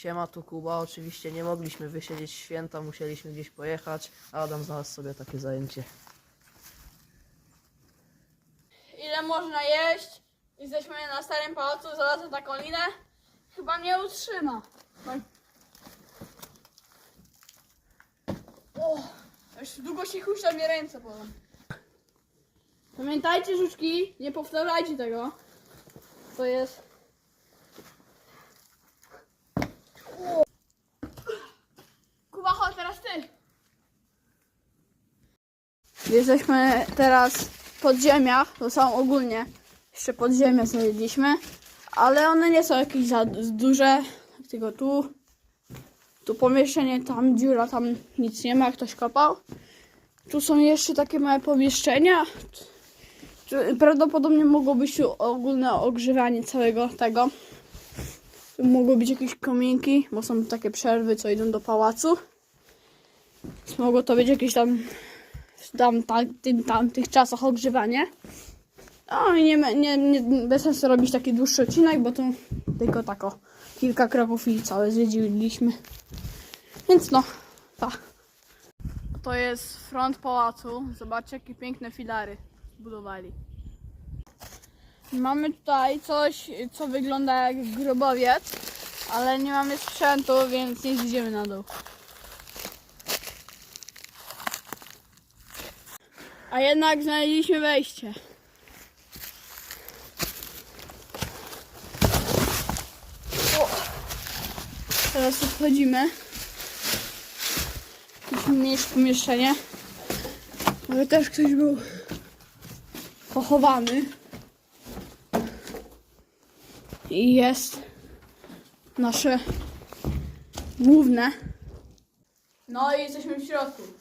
Siema, tu Kuba. Oczywiście nie mogliśmy wysiedzieć święta, musieliśmy gdzieś pojechać, a Adam znalazł sobie takie zajęcie. Ile można jeść? Jesteśmy na starym pałacu, znalazłem taką linę. Chyba mnie utrzyma. O, już długo się huśta mnie ręce bolą. Pamiętajcie, żuczki, nie powtarzajcie tego. To jest... O. Kuba, chodź teraz ty. Jesteśmy teraz w podziemiach, to są ogólnie jeszcze podziemia znaleźliśmy, ale one nie są jakieś za duże, tylko tu, tu pomieszczenie, tam dziura, tam nic nie ma, ktoś kopał. Tu są jeszcze takie małe pomieszczenia. Prawdopodobnie mogło być tu ogólne ogrzewanie całego tego. Tu mogły być jakieś kominki, bo są takie przerwy, co idą do pałacu. Mogło to być jakieś tam tam, tam, tym, tamtych czasach ogrzewanie. No i nie, nie, nie, bez sensu robić taki dłuższy odcinek, bo to tylko tako kilka kroków i całe zwiedziliśmy. Więc no. To jest front pałacu. Zobaczcie, jakie piękne filary zbudowali. Mamy tutaj coś, co wygląda jak grobowiec, ale nie mamy sprzętu, więc nie zjedziemy na dół. A jednak znaleźliśmy wejście. O. Teraz tu wchodzimy. Jakieś mniejsze pomieszczenie. Ale też ktoś był pochowany. I jest nasze główne. No i jesteśmy w środku.